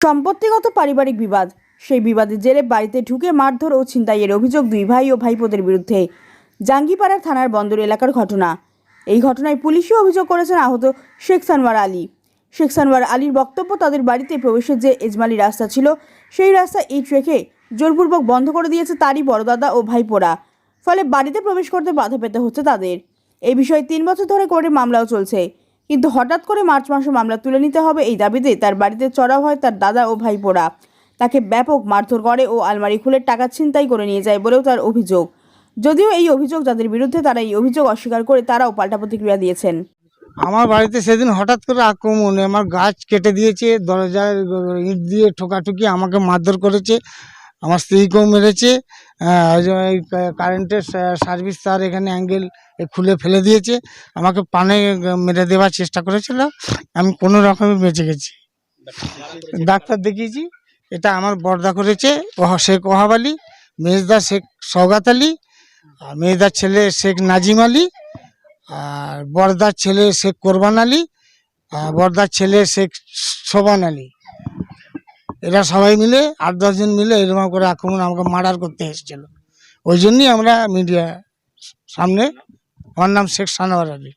সম্পত্তিগত পারিবারিক বিবাদ। সেই বিবাদের জেরে বাড়িতে ঢুকে মারধর ও ছিনতাইয়ের অভিযোগ দুই ভাই ও ভাইপোদের বিরুদ্ধে। জাঙ্গিপাড়ার থানার বন্দর এলাকার ঘটনা। এই ঘটনায় পুলিশও অভিযোগ করেছেন আহত শেখ সানওয়ার আলী। শেখ সানওয়ার আলীর বক্তব্য তাদের বাড়িতে প্রবেশের যে এজমালি রাস্তা ছিল, সেই রাস্তা ইট রেখে জোরপূর্বক বন্ধ করে দিয়েছে তারই বড়দাদা ও ভাইপোরা। ফলে বাড়িতে প্রবেশ করতে বাধা পেতে হচ্ছে তাদের। এই বিষয়ে তিন বছর ধরে কোর্টে মামলাও চলছে। কিন্তু হঠাৎ করে মার্চ মাসে মামলা তুলে নিতে হবে এই দাবিতে তার বাড়িতে চড়াও হয় তার দাদা ও ভাইপোরা। তাকে ব্যাপক মারধর করে ও আলমারি খুলে টাকা ছিনতাই করে নিয়ে যায় বলেও তার অভিযোগ। যদিও এই অভিযোগ যাদের বিরুদ্ধে তারা এই অভিযোগ অস্বীকার করে তারাও পাল্টা প্রতিক্রিয়া দিয়েছেন। আমার বাড়িতে সেদিন হঠাৎ করে আক্রমণ আমার গাছ কেটে দিয়েছে, দরজায় ইট দিয়ে ঠোকাঠুকি আমাকে মারধর করেছে। আমার স্ত্রীকেও মেরেছে আহ, ওই যে এই কারেন্টের সার্ভিস তার এখানে অ্যাঙ্গেল খুলে ফেলে দিয়েছে আমাকে পানে মেরে দেওয়ার চেষ্টা করেছিল আমি কোনো রকমে বেঁচে গেছি। ডাক্তার দেখিয়েছি এটা আমার বর্দা করেছে শেখ ওহাব আলী মেজদা শেখ সৌগাত আলী আর মেজদার ছেলে শেখ নাজিম আলী আর বর্দার ছেলে শেখ কোরবান আলী আর বর্দার ছেলে শেখ শোভান আলী। এরা সবাই মিলে আট দশজন মিলে এরকম করে আক্রমণ আমাকে মার্ডার করতে এসেছিল। ওই জন্যই আমরা মিডিয়া সামনে, আমার নাম শেখ সানোয়ার আলী।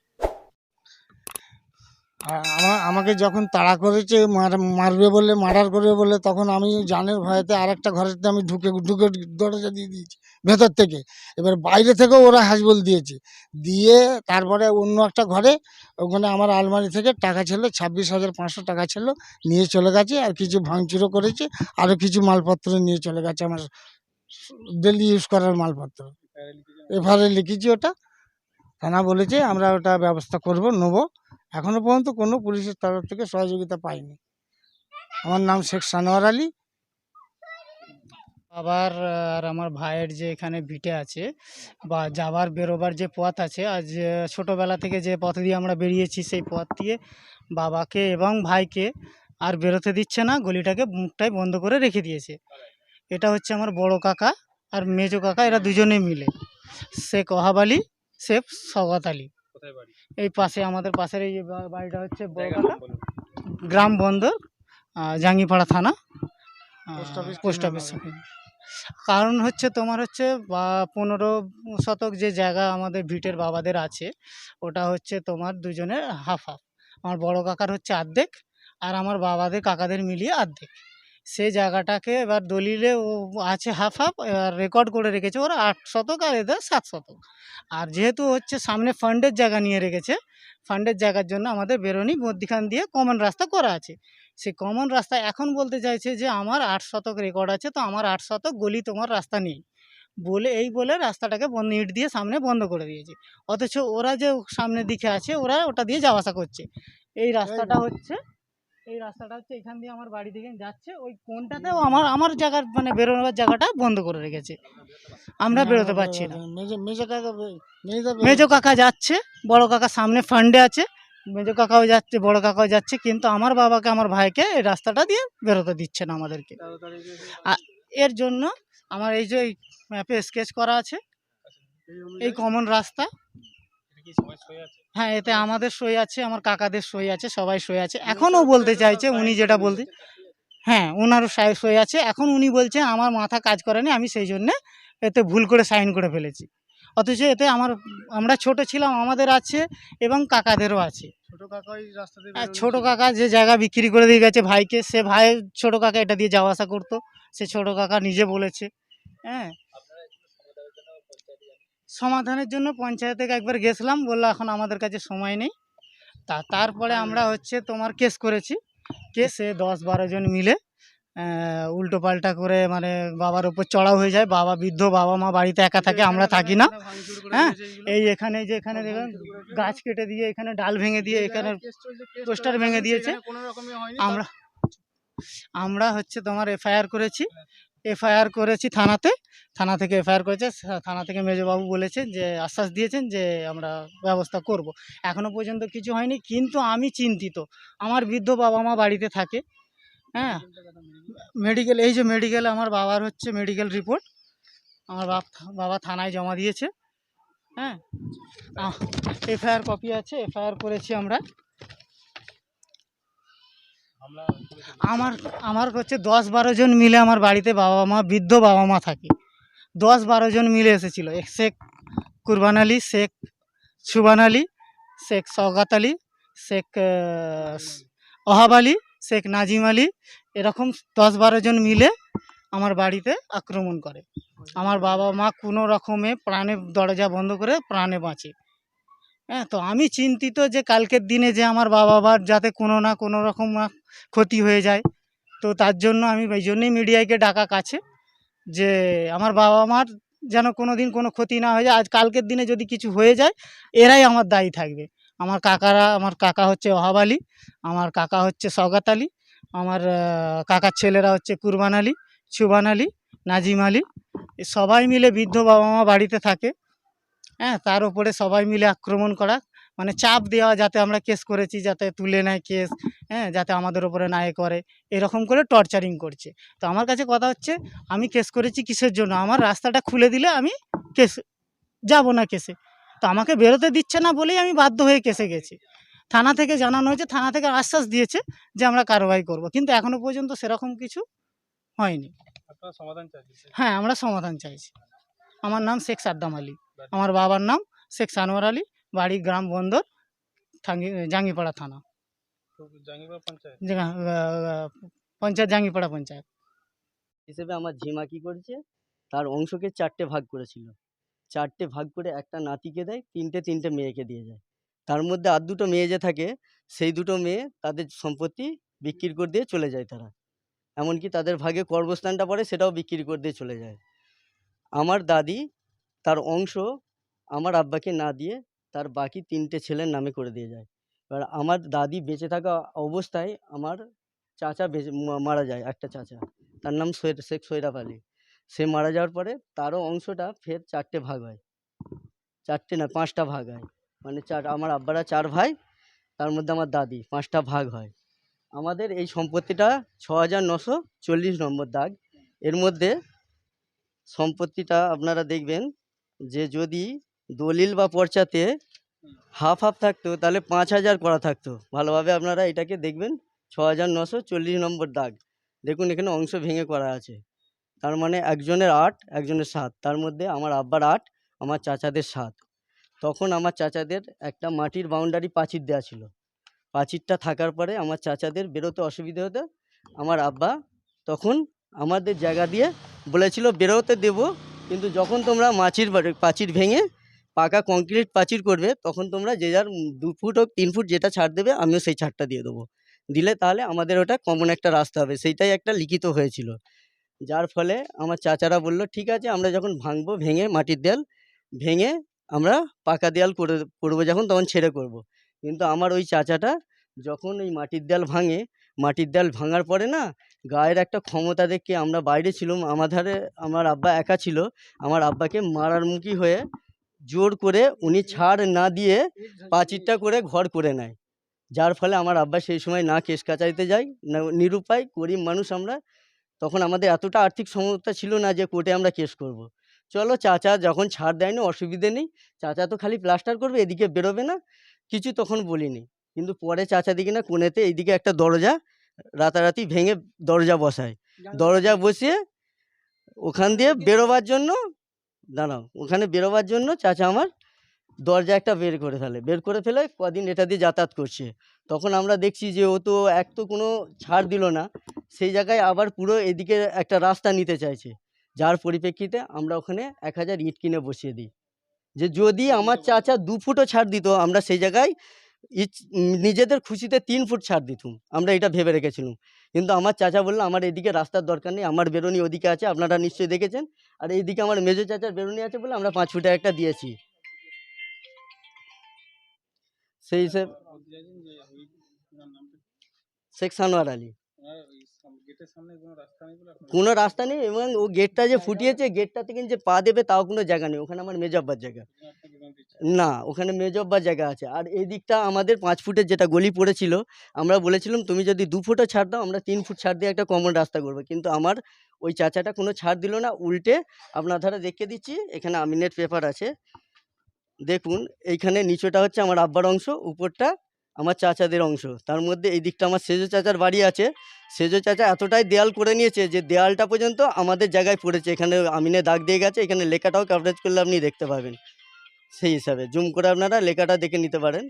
আমাকে যখন তাড়া করেছে, মার- মারবে বলে, মার্ডার করবে বলে, তখন আমি জানের ভয়েতে আরেকটা ঘরেতে আমি ঢুকে ঢুকে দরজা দিয়ে দিয়েছি, ভেতর থেকে। এবার বাইরে থেকেও ওরা হাজবল দিয়েছে। দিয়ে তারপরে অন্য একটা ঘরে, ওখানে আমার আলমারি থেকে টাকা ছিল, ছাব্বিশ হাজার পাঁচশো টাকা ছিল, নিয়ে চলে গেছে, আর কিছু ভাঙচুরও করেছে, আরও কিছু মালপত্র নিয়ে চলে গেছে আমার ডেলি ইউজ করার মালপত্র। এভাবে লিখেছি ওটা, থানা বলেছে, আমরা ওটা ব্যবস্থা করব, নেব। এখনও পর্যন্ত কোনো পুলিশের তরফ থেকে সহযোগিতা পাইনি। আমার নাম শেখ সানোয়ার আলী। বাবার আর আমার ভাইয়ের যে এখানে ভিটে আছে বা যাবার, বেরোবার যে পথ আছে, আজ ছোটবেলা থেকে যে পথ দিয়ে আমরা বেরিয়েছি সেই পথ দিয়ে বাবাকে এবং ভাইকে আর বেরোতে দিচ্ছে না, গলিটাকে মুখটাই বন্ধ করে রেখে দিয়েছে। এটা হচ্ছে আমার বড় কাকা আর মেজো কাকা, এরা দুজনে মিলে। শেখ ওহাব আলী, শেখ সওগাত আলী। এই পাশে আমাদের পাশের এই যে বাড়িটা হচ্ছে গ্রাম বন্দর জাঙ্গিপাড়া থানা পোস্ট অফিস পোস্ট অফিস। কারণ হচ্ছে তোমার হচ্ছে বা পনেরো শতক যে জায়গা আমাদের ভিটের বাবাদের আছে ওটা হচ্ছে তোমার দুজনের হাফ হাফ। আমার বড় কাকার হচ্ছে অর্ধেক আর আমার বাবাদের কাকাদের মিলিয়ে অর্ধেক। সেই জায়গাটাকে এবার দলিলে ও আছে হাফ হাফ এবার রেকর্ড করে রেখেছে। ওরা আট শতক আর এদের সাত শতক। আর যেহেতু হচ্ছে সামনে ফান্ডের জায়গা নিয়ে রেখেছে ফান্ডের জায়গার জন্য আমাদের বেরোনি মধ্যিখান দিয়ে কমন রাস্তা করা আছে। সেই কমন রাস্তা এখন বলতে চাইছে যে আমার আট শতক রেকর্ড আছে তো আমার আট শতক গলি তোমার রাস্তা নেই। বলে এই বলে রাস্তাটাকে বন্ধ ইট দিয়ে সামনে বন্ধ করে দিয়েছে। অথচ ওরা যে সামনের দিকে আছে ওরা ওটা দিয়ে যাওয়া আসা করছে। এই রাস্তাটা হচ্ছে এই রাস্তাটা হচ্ছে এখান দিয়ে আমার বাড়ি থেকে যাচ্ছে। ওই কোনটাতেও আমার আমার জায়গার মানে বেরোনোর জায়গাটা বন্ধ করে রেখেছে। আমরা বেরোতে পারছি না। মেজো মেজো কাকা মেজো কাকা যাচ্ছে বড় কাকা সামনে ফান্ডে আছে। মেজো কাকাও যাচ্ছে বড় কাকাও যাচ্ছে কিন্তু আমার বাবাকে আমার ভাইকে এই রাস্তাটা দিয়ে বেরোতে দিচ্ছে না আমাদেরকে। এর জন্য আমার এই যে ম্যাপে স্কেচ করা আছে এই কমন রাস্তা। হ্যাঁ এতে আমাদের সই আছে আমার কাকাদের সই আছে সবাই সই আছে। এখনও বলতে চাইছে উনি যেটা বলতে হ্যাঁ ওনারও সাই- সই আছে। এখন উনি বলছেন আমার মাথা কাজ করেনি আমি সেই জন্যে এতে ভুল করে সাইন করে ফেলেছি। অথচ এতে আমার আমরা ছোট ছিলাম আমাদের আছে এবং কাকাদেরও আছে। ছোট ছোট কাকা যে জায়গা বিক্রি করে দিয়ে গেছে ভাইকে সে ভাই ছোট কাকা এটা দিয়ে যাওয়া আসা করতো। সে ছোট কাকা নিজে বলেছে। হ্যাঁ সমাধানের জন্য পঞ্চায়েত থেকে একবার গেছিলাম বলল এখন আমাদের কাছে সময় নেই। তা তারপরে আমরা হচ্ছে তোমার কেস করেছি। কেসে দশ বারো জন মিলে উল্টো পাল্টা করে মানে বাবার উপর চড়াও হয়ে যায়। বাবা বৃদ্ধ বাবা মা বাড়িতে একা থাকে আমরা থাকি না। হ্যাঁ এই এখানে যে এখানে দেখুন গাছ কেটে দিয়ে এখানে ডাল ভেঙে দিয়ে এখানে পোস্টার ভেঙে দিয়েছে। আমরা আমরা হচ্ছে তোমার এফআইআর করেছি। এফআইআর করেছি থানাতে। থানা থেকে এফআইআর করেছে। থানা থেকে মেজবাবু বলেছেন যে, আশ্বাস দিয়েছেন যে, আমরা ব্যবস্থা করব। এখনও পর্যন্ত কিছু হয়নি, কিন্তু আমি চিন্তিত। আমার বৃদ্ধ বাবা মা বাড়িতে থাকে হ্যাঁ? মেডিকেল, এই যে মেডিকেল আমার বাবার হচ্ছে মেডিকেল রিপোর্ট। আমার বাপ বাবা থানায় জমা দিয়েছে হ্যাঁ? এফআইআর কপি আছে, এফআইআর করেছি আমরা। আমার আমার হচ্ছে দশ বারো জন মিলে আমার বাড়িতে বাবা মা, বৃদ্ধ বাবা মা থাকে। দশ বারো জন মিলে এসেছিল। শেখ কুরবান আলী, শেখ সুবান আলী, শেখ সওগাত আলী, শেখ অহাব আলী, শেখ নাজিম আলী, এরকম দশ বারো জন মিলে আমার বাড়িতে আক্রমণ করে। আমার বাবা মা কোনো রকমে প্রাণে দরজা বন্ধ করে প্রাণে বাঁচে। হ্যাঁ তো আমি চিন্তিত যে কালকের দিনে যে আমার বাবা মার যাতে কোনো না কোনো রকম ক্ষতি হয়ে যায়। তো তার জন্য আমি এই জন্যই মিডিয়াকে ডাকা কাছে যে আমার বাবা মার যেন কোনো দিন কোনো ক্ষতি না হয়ে যায়। আজ কালকের দিনে যদি কিছু হয়ে যায়, এরাই আমার দায়ী থাকবে। আমার কাকারা, আমার কাকা হচ্ছে আলী, আমার কাকা হচ্ছে সওগাত আলী, আমার কাকার ছেলেরা হচ্ছে কুরবান আলী, সুবান আলী, নাজিম আলী। সবাই মিলে বৃদ্ধ বাবা মা বাড়িতে থাকে। হ্যাঁ তার উপরে সবাই মিলে আক্রমণ করা। মানে চাপ দেওয়া যাতে আমরা কেস করেছি যাতে তুলে নেয় কেস হ্যাঁ যাতে আমাদের উপরে না এ করে। এরকম করে টর্চারিং করছে। তো আমার কাছে কথা হচ্ছে আমি কেস করেছি কিসের জন্য? আমার রাস্তাটা খুলে দিলে আমি কেস যাব না কেসে তো আমাকে বেরোতে দিচ্ছে না বলেই আমি বাধ্য হয়ে কেসে গেছি। থানা থেকে জানানো হয়েছে থানা থেকে আশ্বাস দিয়েছে যে আমরা কারবাই করব। কিন্তু এখনও পর্যন্ত সেরকম কিছু হয়নি। হ্যাঁ আমরা সমাধান চাইছি। আমার নাম শেখ সাদ্দাম আলী। আমার বাবার নাম শেখ সানোয়ার আলী বাড়ি গ্রাম বন্দর জাঙ্গিপাড়া থানা। পঞ্চায়েত জাঙ্গিপাড়া পঞ্চায়েত। হিসেবে আমার ঝিমা কি করেছে? তার অংশকে চারটে ভাগ করেছিল। চারটে ভাগ করে একটা নাতিকে দেয় তিনটে তিনটে মেয়েকে দিয়ে যায়। তার মধ্যে আর দুটো মেয়ে যে থাকে সেই দুটো মেয়ে তাদের সম্পত্তি বিক্রি করে দিয়ে চলে যায় তারা। এমনকি তাদের ভাগে কর্মস্থানটা পড়ে সেটাও বিক্রি করে দিয়ে চলে যায়। আমার দাদি তার অংশ আমার আব্বাকে না দিয়ে তার বাকি তিনটে ছেলের নামে করে দিয়ে যায়। এবার আমার দাদি বেঁচে থাকা অবস্থায় আমার চাচা বেঁচে মারা যায় একটা চাচা। তার নাম সৈয়দ, শেখ সৈরাব আলী। সে মারা যাওয়ার পরে তারও অংশটা ফের চারটে ভাগ হয়। চারটে না, পাঁচটা ভাগ হয়। মানে চার, আমার আব্বারা চার ভাই, তার মধ্যে আমার দাদি, পাঁচটা ভাগ হয়। আমাদের এই সম্পত্তিটা ছ হাজার নশো চল্লিশ নম্বর দাগ। এর মধ্যে সম্পত্তিটা আপনারা দেখবেন যে যদি দলিল বা পর্চাতে হাফ হাফ থাকতো, তাহলে পাঁচ হাজার করা থাকতো। ভালোভাবে আপনারা এটাকে দেখবেন, ছ হাজার নশো চল্লিশ নম্বর দাগ। দেখুন, এখানে অংশ ভেঙে করা আছে। তার মানে একজনের আট, একজনের সাত। তার মধ্যে আমার আব্বার আট, আমার চাচাদের সাত। তখন আমার চাচাদের একটা মাটির বাউন্ডারি প্রাচীর দেওয়া ছিল। প্রাচীরটা থাকার পরে আমার চাচাদের বেরোতে অসুবিধে হতো। আমার আব্বা তখন আমাদের জায়গা দিয়ে বলেছিল, বেরোতে দেব কিন্তু যখন তোমরা মাছির প্রাচীর ভেঙে পাকা কংক্রিট প্রাচীর করবে, তখন তোমরা যে যার দু ফুট হোক, তিন ফুট যেটা ছাড় দেবে, আমিও সেই ছাড়টা দিয়ে দেবো। দিলে তাহলে আমাদের ওটা কমন একটা রাস্তা হবে। সেইটাই একটা লিখিত হয়েছিল। যার ফলে আমার চাচারা বলল, ঠিক আছে, আমরা যখন ভাঙবো, ভেঙে মাটির দেয়াল, ভেঙে আমরা পাকা দেয়াল করে, করব যখন, তখন ছেড়ে করব। কিন্তু আমার ওই চাচাটা যখন ওই মাটির দেয়াল ভাঙে মাটির দেয়াল ভাঙার পরে না, গায়ের একটা ক্ষমতা দেখে আমরা বাইরে ছিলাম। আমার ধারে আমার আব্বা একা ছিল। আমার আব্বাকে মারার মুখী হয়ে জোর করে উনি ছাড় না দিয়ে পাঁচিরটা করে ঘর করে নেয়। যার ফলে আমার আব্বা সেই সময় না কেস কাচাইতে যায়, না নিরুপায়, গরিব মানুষ আমরা। তখন আমাদের এতটা আর্থিক সমস্যা ছিল না যে কোর্টে আমরা কেস করব। চলো চাচা যখন ছাড় দেয়নি, অসুবিধে নেই। চাচা তো খালি প্লাস্টার করবে, এদিকে বেরোবে না। কিছু তখন বলিনি। কিন্তু পরে চাচা দিকে না, কোণেতে এইদিকে একটা দরজা রাতারাতি ভেঙে দরজা বসায়। দরজা বসিয়ে ওখান দিয়ে বেরোবার জন্য দাঁড়াও ওখানে বেরোবার জন্য চাচা আমার দরজা একটা বের করে ফেলে। বের করে ফেলে কদিন এটা দিয়ে যাতায়াত করছে। তখন আমরা দেখছি যে ও তো এক তো কোনো ছাড় দিল না সেই জায়গায় আবার পুরো এদিকে একটা রাস্তা নিতে চাইছে। যার পরিপ্রেক্ষিতে আমরা ওখানে এক হাজার ইট কিনে বসিয়ে দিই। যে যদি আমার চাচা দু ফুটও ছাড় দিত আমরা সেই জায়গায় নিজেদের খুশিতে তিন ফুট ছাড় দিতুম আমরা এটা ভেবে রেখেছিলাম কিন্তু আমার চাচা বলল আমার এদিকে রাস্তার দরকার নেই আমার বেরোনি ওদিকে আছে আপনারা নিশ্চয়ই দেখেছেন আর এইদিকে আমার মেজো চাচার বেরোনি আছে বলে আমরা পাঁচ ফুটে একটা দিয়েছি সেই হিসেবে শেখ সানোয়ার আলী কোনো রাস্তা নেই এবং ও গেটটা যে ফুটিয়েছে গেটটা থেকে যে পা দেবে তাও কোনো জায়গা নেই। ওখানে আমার মেজব্বার জায়গা। না ওখানে মেজব্বার জায়গা আছে। আর এই দিকটা আমাদের পাঁচ ফুটের যেটা গলি পড়েছিল আমরা বলেছিলাম তুমি যদি দু ফুটও ছাড় দাও আমরা তিন ফুট ছাড় দিয়ে একটা কমন রাস্তা করব। কিন্তু আমার ওই চাচাটা কোনো ছাড় দিল না। উল্টে আপনার ধারে দেখে দিচ্ছি এখানে আমিনের পেপার আছে। দেখুন এইখানে নিচেটা হচ্ছে আমার আব্বার অংশ উপরটা আমার চাচাদের অংশ। তার মধ্যে এই দিকটা আমার সেজো চাচার বাড়ি আছে। সেজো চাচা এতটাই দেয়াল করে নিয়েছে যে দেয়ালটা পর্যন্ত আমাদের জায়গায় পড়েছে। এখানে আমিনে দাগ দিয়ে গেছে, এখানে লেখাটাও কভারেজ করলে আপনি দেখতে পাবেন। সেই হিসাবে জুম করে আপনারা লেখাটা দেখে নিতে পারেন।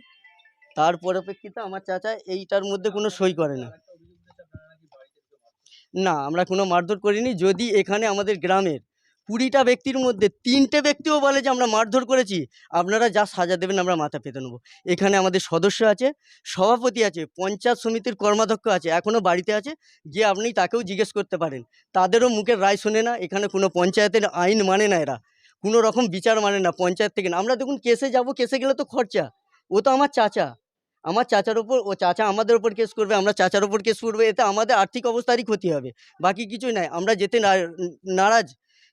তার পরিপ্রেক্ষিতে আমার চাচা এইটার মধ্যে কোনো সই করে না। না, আমরা কোনো মারধর করিনি। যদি এখানে আমাদের গ্রামের কুড়িটা ব্যক্তির মধ্যে তিনটে ব্যক্তিও বলে যে আমরা মারধর করেছি। আপনারা যা সাজা দেবেন আমরা মাথা পেতে নেব। এখানে আমাদের সদস্য আছে, সভাপতি আছে, পঞ্চায়েত সমিতির কর্মাধ্যক্ষ আছে এখনও বাড়িতে আছে গিয়ে আপনি তাকেও জিজ্ঞেস করতে পারেন। তাদেরও মুখের রায় শোনে না, এখানে কোনো পঞ্চায়েতের আইন মানে না এরা। কোনো রকম বিচার মানে না পঞ্চায়েত থেকে। না আমরা দেখুন কেসে যাব, কেসে গেলে তো খরচা। ও তো আমার চাচা। আমার চাচার ওপর ও চাচা আমাদের ওপর কেস করবে, আমরা চাচার ওপর কেস করবে, এতে আমাদের আর্থিক অবস্থারই ক্ষতি হবে। বাকি কিছুই নাই, আমরা যেতে নারাজ।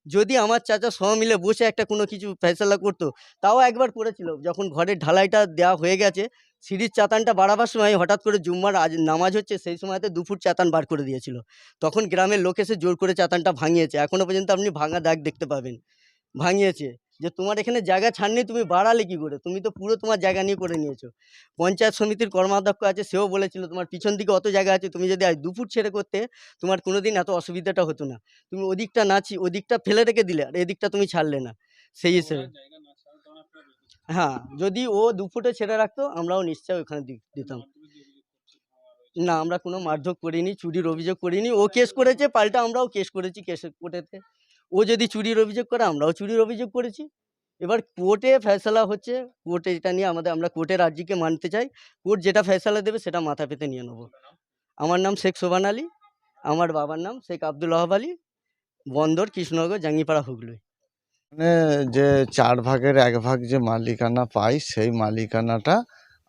যদি আমার চাচা সব মিলে বসে একটা কোনো কিছু ফেসলা করতো, তাও একবার করেছিল। যখন ঘরের ঢালাইটা দেওয়া হয়ে গেছে, সিঁড়ির চাতানটা বাড়াবার সময় হঠাৎ করে জুম্মার আজ নামাজ হচ্ছে, সেই সময়তে দুফুট চাতান বার করে দিয়েছিল। তখন গ্রামের লোক এসে জোর করে চাতানটা ভাঙিয়েছে। এখনও পর্যন্ত আপনি ভাঙা দাগ দেখতে পাবেন। ভাঙিয়েছে। যে তোমার এখানে জায়গা ছাড়নি তুমি বাড়ালে কি করে? তুমি তো পুরো তোমার জায়গা নিয়ে করে নিয়েছো। পঞ্চায়েত সমিতির কর্মাধ্যক্ষ আছে সেও বলেছিল তোমার পিছন দিকে অত জায়গা আছে তুমি যদি আজ দু ফুট ছেড়ে করতে তোমার কোনোদিন এত অসুবিধাটা হতো না। তুমি ওদিকটা নাচি ওদিকটা ফেলে রেখে দিলে আর এদিকটা তুমি ছাড়লে না। সেই হিসেবে। হ্যাঁ যদি ও দু ফুটে ছেড়ে রাখতো আমরাও নিশ্চয়ই ওখানে দিতাম। না আমরা কোনো মারধর করিনি চুরির অভিযোগ করিনি। ও কেস করেছে পাল্টা আমরাও কেস করেছি কেস কোর্টেতে। ও যদি চুরির অভিযোগ করে আমরাও চুরির অভিযোগ করেছি। এবার কোর্টে ফয়সালা হচ্ছে কোর্টে এটা নিয়ে আমাদের আমরা কোর্টের আর্জিকে মানতে চাই কোর্ট যেটা ফয়সালা দেবে সেটা মাথা পেতে নিয়ে নেব। আমার নাম শেখ সোবান আলী আমার বাবার নাম শেখ আব্দুল ওহাব আলী বন্দর কৃষ্ণনগর জাঙ্গিপাড়া হুগলি। মানে যে চার ভাগের এক ভাগ যে মালিকানা পাই সেই মালিকানাটা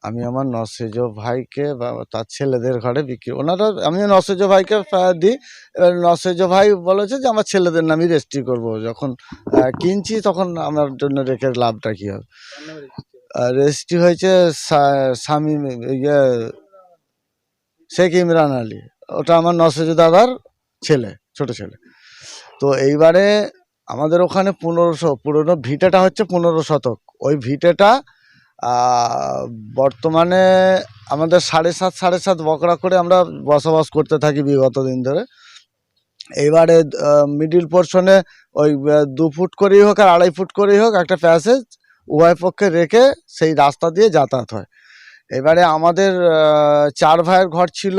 আমি আমার নসেজ ভাইকে বা তার ছেলেদের ঘরে বিক্রি, ওনারা, আমি নসেজ ভাইকে দিই। এবার নসেজ ভাই বলেছে যে, আমার ছেলেদের নামই রেজিস্ট্রি করব। যখন কিনছি তখন আমার জন্য রেখে লাভটা কী হবে। রেজিস্ট্রি হয়েছে স্বামী ইয়ে শেখ ইমরান আলী। ওটা আমার নসেজ দাদার ছেলে, ছোট ছেলে। তো এইবারে আমাদের ওখানে পনেরোশো, পুরোনো ভিটেটা হচ্ছে পনেরো শতক। ওই ভিটেটা বর্তমানে আমাদের সাড়ে সাত সাড়ে সাত বকরা করে আমরা বসবাস করতে থাকি বিগত দিন ধরে। এইবারে মিডিল পোর্শনে ওই দু ফুট করেই হোক আর আড়াই ফুট করেই হোক একটা প্যাসেজ উভয় পক্ষে রেখে সেই রাস্তা দিয়ে যাতায়াত হয়। এবারে আমাদের চার ভাইয়ের ঘর ছিল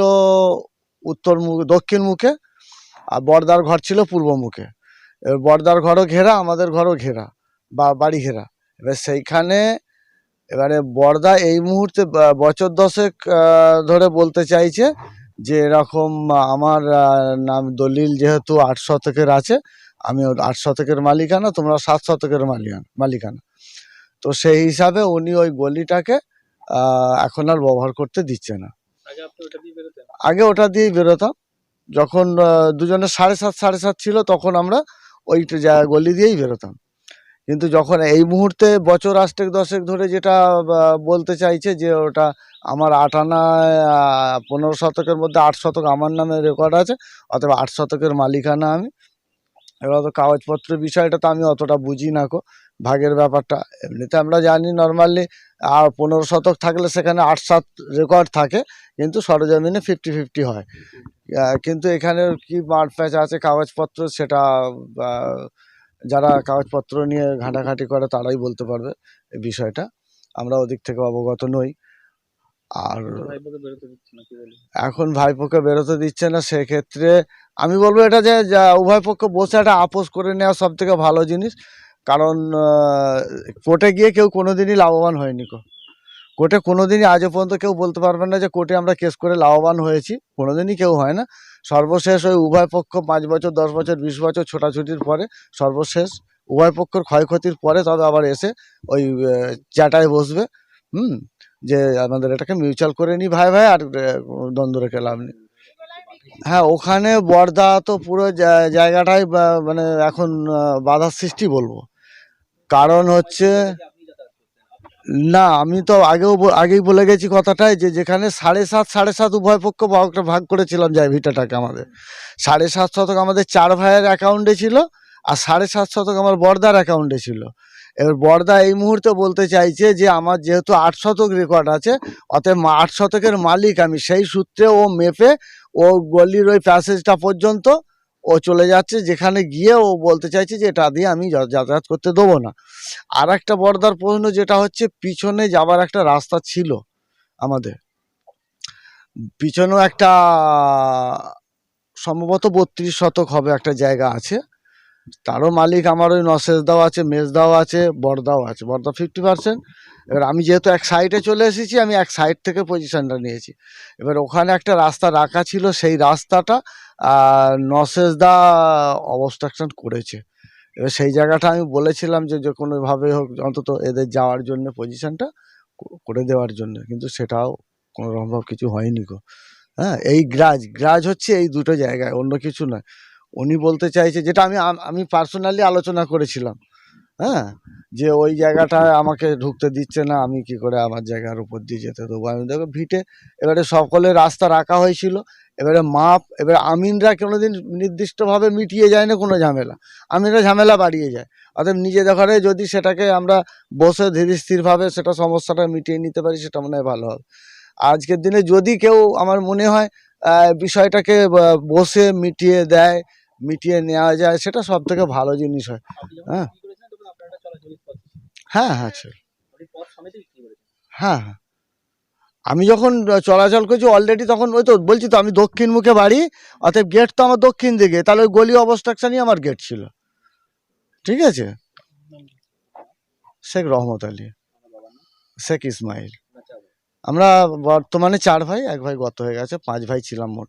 উত্তর মুখ, দক্ষিণ মুখে আর বর্দার ঘর ছিল পূর্ব মুখে। এবার বর্দার ঘরও ঘেরা, আমাদের ঘরও ঘেরা বা বাড়ি ঘেরা। এবার সেইখানে এবারে বর্দা এই মুহূর্তে বছর দশেক ধরে বলতে চাইছে যে এরকম আমার নাম দলিল যেহেতু আট শতকের আছে আমি ওর আট শতকের মালিকানা তোমরা সাত শতকের মালিকানা মালিকানা। তো সেই হিসাবে উনি ওই গলিটাকে এখন আর ব্যবহার করতে দিচ্ছে না। আগে ওটা দিয়ে বেরোতেন? আগে ওটা দিয়েই বেরোতাম। যখন দুজনে সাড়ে সাত সাড়ে সাত ছিল তখন আমরা ওই গলি দিয়েই বেরোতাম। কিন্তু যখন এই মুহূর্তে বছর আষ্টেক, দশেক ধরে যেটা বলতে চাইছে যে ওটা আমার আট আনা পনেরো শতকের মধ্যে আট শতক আমার নামে রেকর্ড আছে, অথবা আট শতকের মালিকানা আমি। এবার তো কাগজপত্রের বিষয়টা তো আমি অতটা বুঝি না কো, ভাগের ব্যাপারটা। এমনিতে আমরা জানি নর্মালি আর পনেরো শতক থাকলে সেখানে আট, সাত রেকর্ড থাকে, কিন্তু সরজমিনে ফিফটি ফিফটি হয়। কিন্তু এখানে কি মাঠ আছে কাগজপত্র সেটা যারা কাগজপত্র নিয়ে ঘাঁটাঘাঁটি করে তারাই বলতে পারবে এই বিষয়টা। আমরা ওদিক থেকে অবগত নই। আর এখন ভাইপোকে বেরোতে দিচ্ছে না সেক্ষেত্রে আমি বলব এটা যে যা উভয় পক্ষ বসে একটা আপোষ করে নেওয়া সব থেকে ভালো জিনিস। কারণ কোর্টে গিয়ে কেউ কোনোদিনই লাভবান হয়নি কো। কোর্টে কোনোদিনই আজও পর্যন্ত কেউ বলতে পারবে না যে কোর্টে আমরা কেস করে লাভবান হয়েছি। কোনোদিনই কেউ হয় না। সর্বশেষ ওই উভয় পক্ষ পাঁচ বছর, দশ বছর, বিশ বছর ছোটাছুটির পরে সর্বশেষ উভয় পক্ষের ক্ষয়ক্ষতির পরে তবে আবার এসে ওই চাটায় বসবে। হুম? যে আমাদের এটাকে মিউচুয়াল করে নিই ভাই ভাই আর দ্বন্দ্ব রেখে লাভ নেই। হ্যাঁ ওখানে বর্দা তো পুরো জায়গাটাই মানে এখন বাধার সৃষ্টি বলব। কারণ হচ্ছে না, আমি তো আগেও আগেই বলে গেছি কথাটাই যে যেখানে সাড়ে সাত সাড়ে সাত উভয় পক্ষ ভাগটা ভাগ করেছিলাম যাই ভিটাটাকে আমাদের। সাড়ে সাত শতক আমাদের চার ভাইয়ের অ্যাকাউন্টে ছিল আর সাড়ে সাত শতক আমার বর্দার অ্যাকাউন্টে ছিল। এবার বর্দা এই মুহূর্তে বলতে চাইছে যে আমার যেহেতু আট শতক রেকর্ড আছে, অতএব আট শতকের মালিক আমি। সেই সূত্রে ও মেপে ও গলির ওই প্যাসেজটা পর্যন্ত ও চলে যাচ্ছে, যেখানে গিয়ে ও বলতে চাইছে যে এটা দিয়ে আমি যাতায়াত করতে দেবো না। আর একটা বর্দার প্রশ্ন যেটা হচ্ছে, পিছনে যাবার একটা রাস্তা ছিল আমাদের। পিছনেও একটা, সম্ভবত বত্রিশ শতক হবে একটা জায়গা আছে। তারও মালিক আমার ওই নসেজদাও আছে, মেজদাও আছে, বড়দাও আছে, বড়দা ফিফটি পার্সেন্ট এবার আমি যেহেতু এক সাইডে চলে এসেছি, আমি এক সাইড থেকে পজিশনটা নিয়েছি। এবার ওখানে একটা রাস্তা রাখা ছিল, সেই রাস্তাটা নসেজদা অবস্ট্রাকশন করেছে। এবার সেই জায়গাটা আমি বলেছিলাম যে যে কোনোভাবে হোক, অন্তত এদের যাওয়ার জন্য পজিশনটা করে দেওয়ার জন্য। কিন্তু সেটাও কোনো রকমভাবে কিছু হয়নি গো। হ্যাঁ এই গ্রাজ গ্রাজ হচ্ছে এই দুটো জায়গায়, অন্য কিছু নয়। উনি বলতে চাইছে, যেটা আমি আমি পার্সোনালি আলোচনা করেছিলাম। হ্যাঁ? যে ওই জায়গাটায় আমাকে ঢুকতে দিচ্ছে না, আমি কি করে আমার জায়গার উপর দিয়ে যেতে দেবো? আমি দেখো ভিটে, এবারে সকলের রাস্তা রাখা হয়েছিল, এবারে মাপ, এবারে আমিনরা কোনোদিন নির্দিষ্টভাবে মিটিয়ে যায় না কোনো ঝামেলা। আমিনরা ঝামেলা বাড়িয়ে যায়। অতএব নিজে দেখারে যদি সেটাকে আমরা বসে ধীরে স্থিরভাবে সেটা সমস্যাটা মিটিয়ে নিতে পারি, সেটা মনে হয় ভালো হবে। আজকের দিনে যদি কেউ, আমার মনে হয় বিষয়টাকে বসে মিটিয়ে দেয় মিটিয়ে নেওয়া যায়, সেটা সব থেকে ভালো জিনিস হয়। হ্যাঁ। হ্যাঁ হ্যাঁ হ্যাঁ হ্যাঁ। আমি যখন চলাচল করছি অলরেডি তখন ওই তো বলছি তো, আমি দক্ষিণ মুখে বাড়ি, অতএব গেট তো আমার দক্ষিণ দিকে, তাহলে ওই গলি অবস্ট্রাকশনই আমার গেট ছিল। ঠিক আছে? শেখ রহমত আলী, শেখ ইসমাইল। আমরা বর্তমানে চার ভাই, এক ভাই গত হয়ে গেছে, পাঁচ ভাই ছিলাম মোট।